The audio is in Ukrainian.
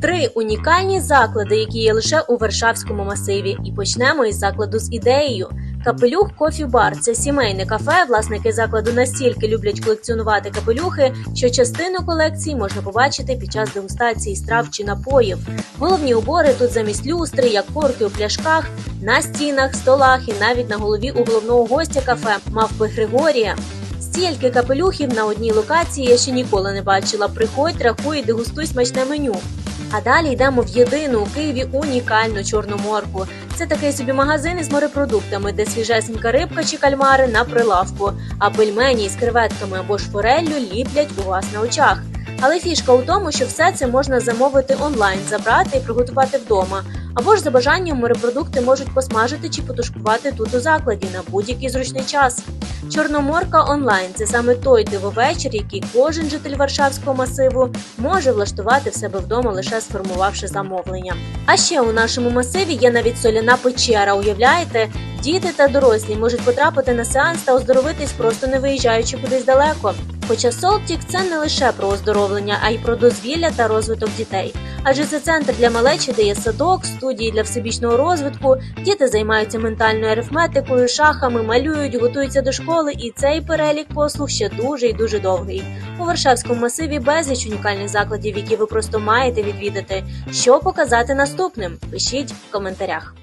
Три унікальні заклади, які є лише у Варшавському масиві. І почнемо із закладу з ідеєю. Капелюх Кофі Бар це сімейне кафе. Власники закладу настільки люблять колекціонувати капелюхи, що частину колекції можна побачити під час дегустації страв чи напоїв. Головні убори тут замість люстри, як корки у пляшках, на стінах, столах і навіть на голові у головного гостя кафе мавпи Григорія. Стільки капелюхів на одній локації я ще ніколи не бачила. Приходь, рахуй, дегустуй смачне меню. А далі йдемо в єдину у Києві унікальну чорну морку. Це такий собі магазин із морепродуктами, де свіжесенька рибка чи кальмари на прилавку, а пельмені із креветками або ж фореллю ліплять у вас на очах. Але фішка у тому, що все це можна замовити онлайн, забрати і приготувати вдома. Або ж за бажанням морепродукти можуть посмажити чи потушкувати тут у закладі на будь-який зручний час. Чорноморка онлайн це саме той дивовечір, який кожен житель Варшавського масиву може влаштувати в себе вдома, лише сформувавши замовлення. А ще у нашому масиві є навіть соляна печера. Уявляєте, діти та дорослі можуть потрапити на сеанс та оздоровитись, просто не виїжджаючи кудись далеко. Хоча Солтік це не лише про оздоровлення, а й про дозвілля та розвиток дітей. Адже це центр для малечі, де є садок, студії для всебічного розвитку. Діти займаються ментальною арифметикою, шахами, малюють, готуються до школи, і цей перелік послуг ще дуже і дуже довгий. У Варшавському масиві безліч унікальних закладів, які ви просто маєте відвідати. Що показати наступним? Пишіть в коментарях.